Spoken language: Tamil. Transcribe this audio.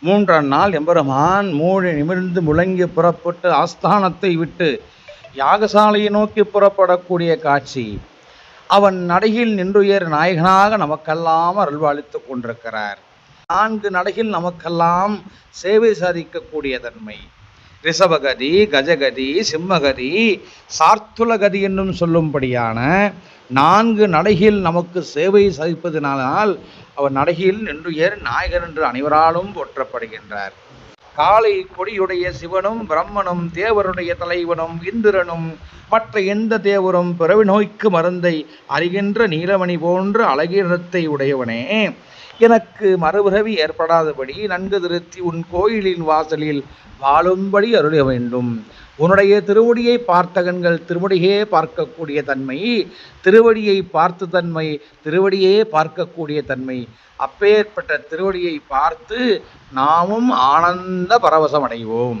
மூன்றாம் நாள் எம்பெருமான் மூழி நிமிர்ந்து முழங்கி புறப்பட்டு ஆஸ்தானத்தை விட்டு யாகசாலையை நோக்கி புறப்படக்கூடிய காட்சி. அவன் நடையில் நின்றுயர் நாயகனாக நமக்கெல்லாம் அருள்வாளித்து கொண்டிருக்கிறார். நான்கு நடையில் நமக்கெல்லாம் சேவை சாதிக்கக்கூடிய தன்மை. ரிஷபகதி கஜகதி சிம்மகதி சார்த்துலகதி என்னும் சொல்லும்படியான நான்கு நடையில் நமக்கு சேவை சாதிப்பதனால் அவர் நடையில் நின்றுயர் நாயகர் என்று அனைவராலும் போற்றப்படுகின்றார். காலை கொடியுடைய சிவனும் பிரம்மனும் தேவருடைய தலைவனும் இந்திரனும் மற்ற எந்த தேவரும் பிறவி நோய்க்கு மருந்தை அறிகின்ற நீலமணி போன்ற அழகிரத்தை உடையவனே. எனக்கு மறுபிறவி ஏற்படாதபடி நன்கு திருத்தி உன் கோயிலின் வாசலில் வாழும்படி அருள வேண்டும். உன்னுடைய திருவடியை பார்த்த கண்கள் திருவடியே பார்க்கக்கூடிய தன்மை திருவடியை பார்த்த தன்மை திருவடியே பார்க்கக்கூடிய தன்மை. அப்பேற்பட்ட திருவடியை பார்த்து நாமும் ஆனந்த பரவசம் அடைவோம்